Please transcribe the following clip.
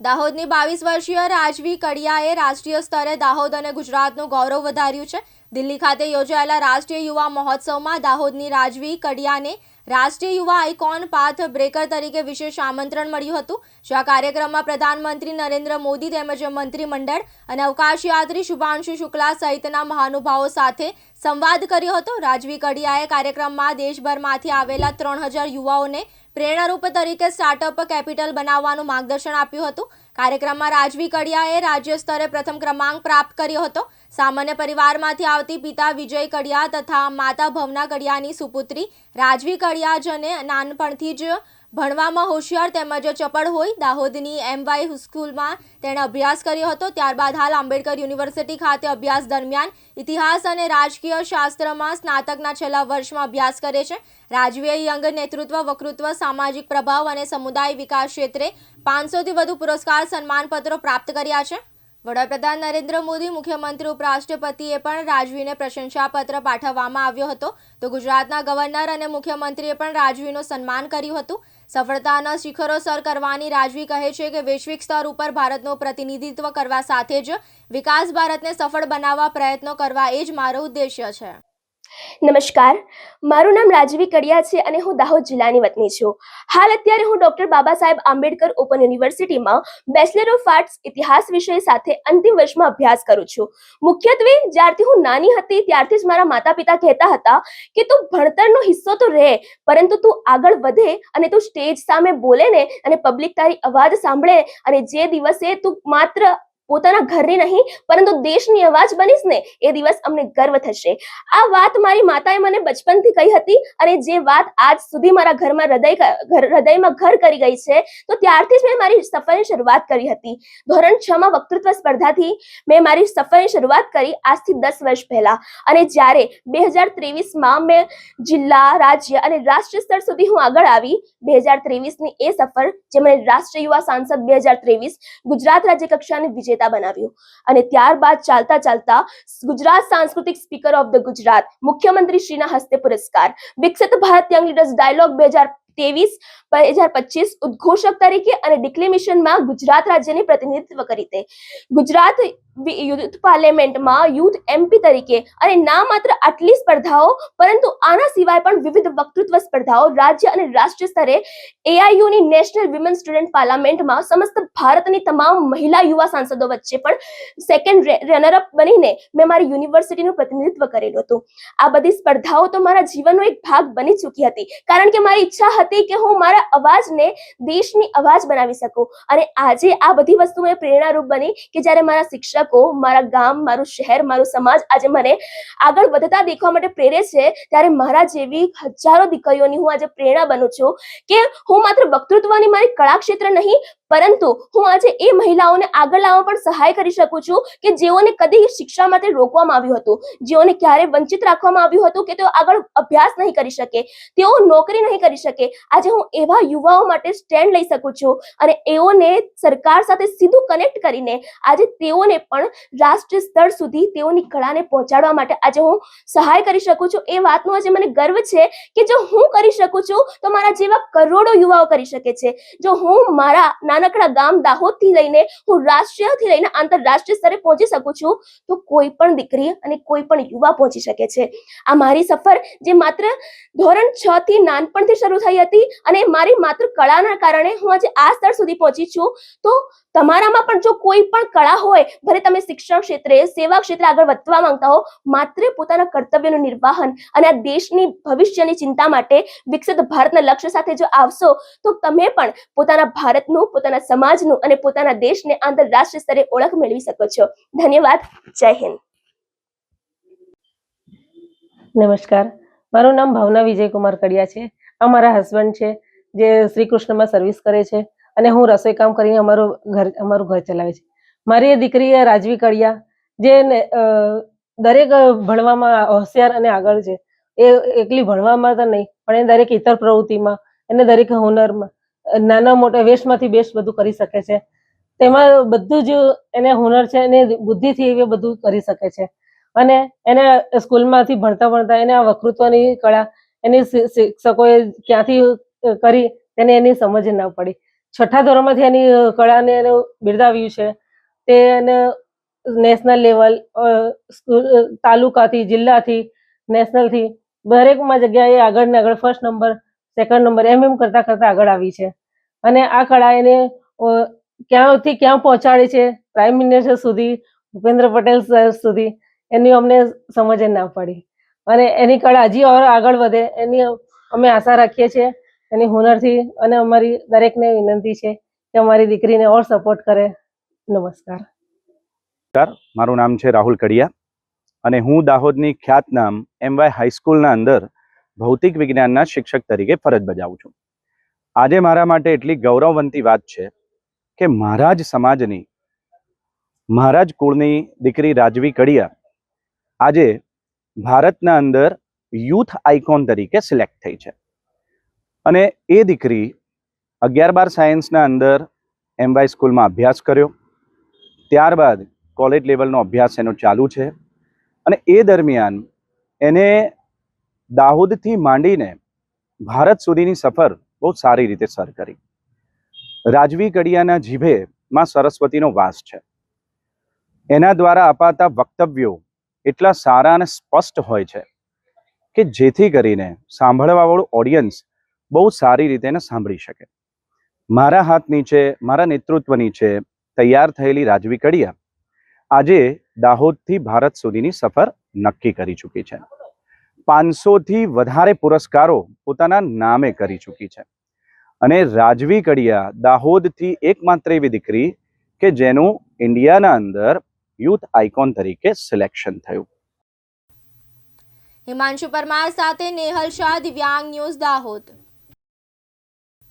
દાહોદની બાવીસ વર્ષીય રાજવી કડિયાએ રાષ્ટ્રીય સ્તરે દાહોદ અને ગુજરાતનું ગૌરવ વધાર્યું છે. દિલ્હી ખાતે યોજાયેલા રાષ્ટ્રીય યુવા મહોત્સવમાં દાહોદની રાજવી કડિયાને રાષ્ટ્રીય યુવા આઇકોન પાથ બ્રેકર તરીકે વિશેષ આમંત્રણ મળ્યું હતું. જે આ કાર્યક્રમમાં પ્રધાનમંત્રી નરેન્દ્ર મોદી તેમજ મંત્રીમંડળ અને અવકાશયાત્રી શુભાંશુ શુક્લા સહિતના મહાનુભાવો સાથે સંવાદ કર્યો હતો. રાજવી કડિયાએ કાર્યક્રમમાં દેશભરમાંથી આવેલા ત્રણ હજાર યુવાઓને પ્રેરણારૂપ તરીકે સ્ટાર્ટઅપ કેપિટલ બનાવવાનું માર્ગદર્શન આપ્યું હતું. કાર્યક્રમમાં રાજવી કડિયાએ રાજ્ય સ્તરે પ્રથમ ક્રમાંક પ્રાપ્ત કર્યો હતો. સામાન્ય પરિવારમાંથી આવતી પિતા વિજય કડિયા તથા માતા ભવના કડિયાની સુપુત્રી રાજવી કડિયાજને નાનપણથી જ ભણવામાં હોશિયાર તેમજ ચપળ હોય, દાહોદની એમવાય સ્કૂલમાં તેણે અભ્યાસ કર્યો હતો. ત્યારબાદ હાલ આંબેડકર યુનિવર્સિટી ખાતે અભ્યાસ દરમિયાન ઇતિહાસ અને રાજકીય શાસ્ત્રમાં સ્નાતકના છેલ્લા વર્ષમાં અભ્યાસ કરે છે. રાજવીએ યંગ નેતૃત્વ, વકૃત્વ, સામાજિક પ્રભાવ અને સમુદાય વિકાસ ક્ષેત્રે પાંચસોથી વધુ પુરસ્કાર સન્માનપત્રો પ્રાપ્ત કર્યા છે. વડાપ્રધાન નરેન્દ્ર મોદી મુખ્યમંત્રી ઉપરાષ્ટ્રપતિએ પણ રાજવીને પ્રશંસાપત્ર પાઠવવામાં આવ્યો હતો. તો ગુજરાતના ગવર્નર અને મુખ્યમંત્રીએ પણ રાજવીનું સન્માન કર્યું હતું. સફળતાના શિખરો સર કરવાની રાજવી કહે છે કે વૈશ્વિક સ્તર ઉપર ભારતનું પ્રતિનિધિત્વ કરવા સાથે જ વિકાસ ભારતને સફળ બનાવવા પ્રયત્નો કરવા એ જ મારો ઉદ્દેશ્ય છે. નમસ્કાર. મારું નામ રાજવી કડિયા છે અને હું દાહોદ જિલ્લાની વતની છું. હાલ અત્યારે હું ડોક્ટર બાબા સાહેબ આંબેડકર ઓપન યુનિવર્સિટીમાં બેચલર ઓફ આર્ટ્સ, ઇતિહાસ વિષય સાથે અંતિમ વર્ષમાં અભ્યાસ કરું છું. મુખ્યત્વે જ્યારથી હું નાની હતી ત્યારથી જ મારા માતા પિતા કહેતા હતા કે તું ભણતરનો હિસ્સો તો રહે, પરંતુ તું આગળ વધે અને તું સ્ટેજ સામે બોલે ને અને પબ્લિક તારી અવાજ સાંભળે અને જે દિવસે તું માત્ર પોતાના ઘરની નહીં, પરંતુ દેશની અવાજ બનીશ ને, એ દિવસ અમને ગર્વ થશે. આ વાત મારી માતાએ મને બચપનથી કહી હતી અને જે વાત આજ સુધી મારા ઘરમાં હૃદય હૃદયમાં ઘર કરી ગઈ છે, તો ત્યારથી જ મેં મારી સફરની શરૂઆત કરી હતી. ધોરણ છ માં વક્તૃત્વ સ્પર્ધાથી મેં મારી સફરની શરૂઆત કરી આજથી દસ વર્ષ પહેલા. અને જ્યારે બે હજાર ત્રેવીસમાં મેં જિલ્લા, રાજ્ય અને રાષ્ટ્રીય સ્તર સુધી હું આગળ આવી, બે હજાર ત્રેવીસની એ સફર જે મને રાષ્ટ્રીય યુવા સાંસદ બે હજાર ત્રેવીસ, ગુજરાત રાજ્ય કક્ષાની વિજેતા બનાવ્યું. અને ત્યારબાદ ચાલતા ચાલતા ગુજરાત સાંસ્કૃતિક સ્પીકર ઓફ ધ ગુજરાત મુખ્યમંત્રી શ્રીના હસ્તે પુરસ્કાર. વિકસિત ભારત યંગ લીડર્સ ડાયલોગ બે હજાર ત્રેવીસ હજાર પચીસ ઉદ્ઘોષક તરીકે અને ડિક્લેમેશનમાં ગુજરાત રાજ્યની પ્રતિનિધિત્વ કરી ગુજરાત યુથ પાર્લામેન્ટમાં યુથ એમપી તરીકે અને ના માત્ર આટલી સ્પર્ધાઓ, પરંતુ આના સિવાય પણ વિવિધ વક્તૃત્વ સ્પર્ધાઓ રાજ્ય અને રાષ્ટ્રીય સ્તરે એઆઈયુની નેશનલ વિમેન સ્ટુડન્ટ પાર્લામેન્ટમાં સમસ્ત ભારતની તમામ મહિલા યુવા સાંસદો વચ્ચે પણ સેકન્ડ રનરઅપ બનીને મેં મારી યુનિવર્સિટીનું પ્રતિનિધિત્વ કરેલું હતું. આ બધી સ્પર્ધાઓ તો મારા જીવનનો એક ભાગ બની ચૂકી હતી. કારણ કે મારી ઈચ્છા હતી કે હું મારા અવાજને દેશની અવાજ બનાવી શકું. અને આજે આ બધી વસ્તુ મને પ્રેરણારૂપ બની કે જ્યારે મારા શિક્ષકો, મારા ગામ, મારું શહેર, મારું સમાજ આજે મને આગળ વધતા દેખવા માટે પ્રેરે છે, ત્યારે મારા જેવી હજારો દીકરીઓની હું આજે પ્રેરણા બનું છું કે હું માત્ર વક્તૃત્વની મારી કળા ક્ષેત્ર નહીં પરંતુ હું આજે એ મહિલાઓને આગળ લાવવા પણ સહાય કરી શકું છું કે જેઓને કદી શિક્ષા માટે રોકવામાં આવ્યું હતું. જેઓને ક્યારે વંચિત રાખવામાં આવ્યું હતું કે તેઓ આગળ અભ્યાસ નહીં કરી શકે. તેઓ નોકરી નહીં કરી શકે. આજે હું એવા યુવાઓ માટે સ્ટેન્ડ લઈ શકું છું અને એઓને સરકાર સાથે સીધું કનેક્ટ કરીને આજે તેઓને પણ રાષ્ટ્રીય સ્તર સુધી તેઓની કળાને પહોંચાડવા માટે આજે હું સહાય કરી શકું છું. એ વાતનો આજે મને ગર્વ છે કે જો હું કરી શકું છું તો મારા જેવા કરોડો યુવાઓ કરી શકે છે. જો હું મારા નાનકડા ગામ દાહોદથી લઈને હું રાષ્ટ્રીયથી લઈને આંતરરાષ્ટ્રીય સ્તરે પહોંચી શકું છું, તો કોઈ પણ દીકરી અને કોઈ પણ યુવા પહોંચી શકે છે. આ મારી સફર, જે માત્ર ધોરણ છ થી નાનપણથી શરૂ થઈ હતી અને મારી માત્ર કળાના કારણે હું આજે આ સ્તર સુધી પહોંચી છું, તો તમારામાં પણ જો કોઈ પણ કળા હોય, ભલે તમે શિક્ષણ ક્ષેત્રે, સેવા ક્ષેત્રે આગળ વધવા માંગતા હો, માત્ર પોતાના કર્તવ્યનું નિર્વાહન અને આ દેશની ભવિષ્યની ચિંતા માટે વિકસિત ભારતના લક્ષ્ય સાથે જો આવશો, તો તમે પણ પોતાના ભારતનું સમાજનું અને પોતાના દેશને આંતરરાષ્ટ્રીય સ્તરે ઓળખ મેળવી શકો છો. ધન્યવાદ. જય હિન્દ. નમસ્કાર. મારું નામ ભાવના વિજયકુમાર કડિયા છે. આ મારા હસબન્ડ છે, જે શ્રી કૃષ્ણમાં સર્વિસ કરે છે અને હું રસોઈ કામ કરીને અમારું ઘર અમારું ઘર ચલાવે છે. મારી દીકરી રાજવી કડિયા, જે દરેક ભણવામાં હોશિયાર અને આગળ છે. એ એકલી ભણવામાં તો નહીં, પણ એ દરેક ઇતર પ્રવૃત્તિમાં એને દરેક હુનરમાં નાના મોટા વેસ્ટમાંથી બેસ્ટ બધું કરી શકે છે. તેમાં બધું જ એને હુનર છે એને બુદ્ધિથી એ બધું કરી શકે છે. અને એને સ્કૂલમાંથી ભણતા ભણતા એને આ વકૃત્વની કળા એની શિક્ષકોએ ક્યાંથી કરી તેને એની સમજ ના પડી. છઠ્ઠા ધોરણમાંથી એની કળાને એને બિરદાવ્યું છે. તે એને નેશનલ લેવલ તાલુકાથી, જિલ્લાથી, નેશનલથી દરેકમાં જગ્યાએ આગળ ને આગળ ફર્સ્ટ નંબર સેકન્ડ નંબર એમ એમ કરતાં કરતાં આગળ આવી છે. અને આ કળા એને ક્યાંથી ક્યાં પહોંચાડે છે? પ્રાઇમ મિનિસ્ટર સુધી, ભૂપેન્દ્ર પટેલ સર સુધી, એની અમને સમજ ના પડી. અને એની કળા હજી ઓર આગળ વધે, એની અમે આશા રાખીએ છીએ, એની હુનરથી અને અમારી દરેકને વિનંતી છે કે અમારી દીકરીને ઓર સપોર્ટ કરે. નમસ્કાર. મારું નામ છે રાહુલ કડિયા અને હું દાહોદની ખ્યાતનામ એમવાય હાઈસ્કૂલના અંદર ભૌતિક વિજ્ઞાનના શિક્ષક તરીકે ફરજ બજાવું છું. આજે મારા માટે એટલી ગૌરવવંતી વાત છે કે મારા જ સમાજની મારા જ કુળની દીકરી રાજવી કડિયા આજે ભારતના અંદર યુથ આઇકોન તરીકે સિલેક્ટ થઈ છે. અને એ દીકરી અગિયાર બાર સાયન્સના અંદર એમવાય સ્કૂલમાં અભ્યાસ કર્યો. ત્યારબાદ કોલેજ લેવલનો અભ્યાસ એનો ચાલુ છે. અને એ દરમિયાન એને દાહોદથી માંડીને ભારત સુધીની સફર બહુ સારી રીતે સર કરી. રાજવી કડિયાના જીભે માં સરસ્વતીનો વાસ છે. એના દ્વારા અપાતા વક્તવ્યો એટલા સારા અને સ્પષ્ટ હોય છે કે જેથી કરીને સાંભળવાવાળું ઓડિયન્સ બહુ સારી રીતે સાંભળી શકે. મારા હાથ નીચે મારા નેતૃત્વ નીચે તૈયાર થયેલી રાજવી કડિયા આજે દાહોદથી ભારત સુધીની સફર નક્કી કરી ચૂકી છે. પાંચસોથી વધારે પુરસ્કારો પોતાના નામે કરી ચૂકી છે. અને રાજવી કડિયા દાહોદથી એકમાત્ર એવી દીકરી કે જેનું ઇન્ડિયાના અંદર યુથ આઇકોન તરીકે સિલેક્શન થયું. હિમાંશુ પરમાર સાથે નેહલ શાહ, દિવ્યાંગ ન્યૂઝ દાહોદ.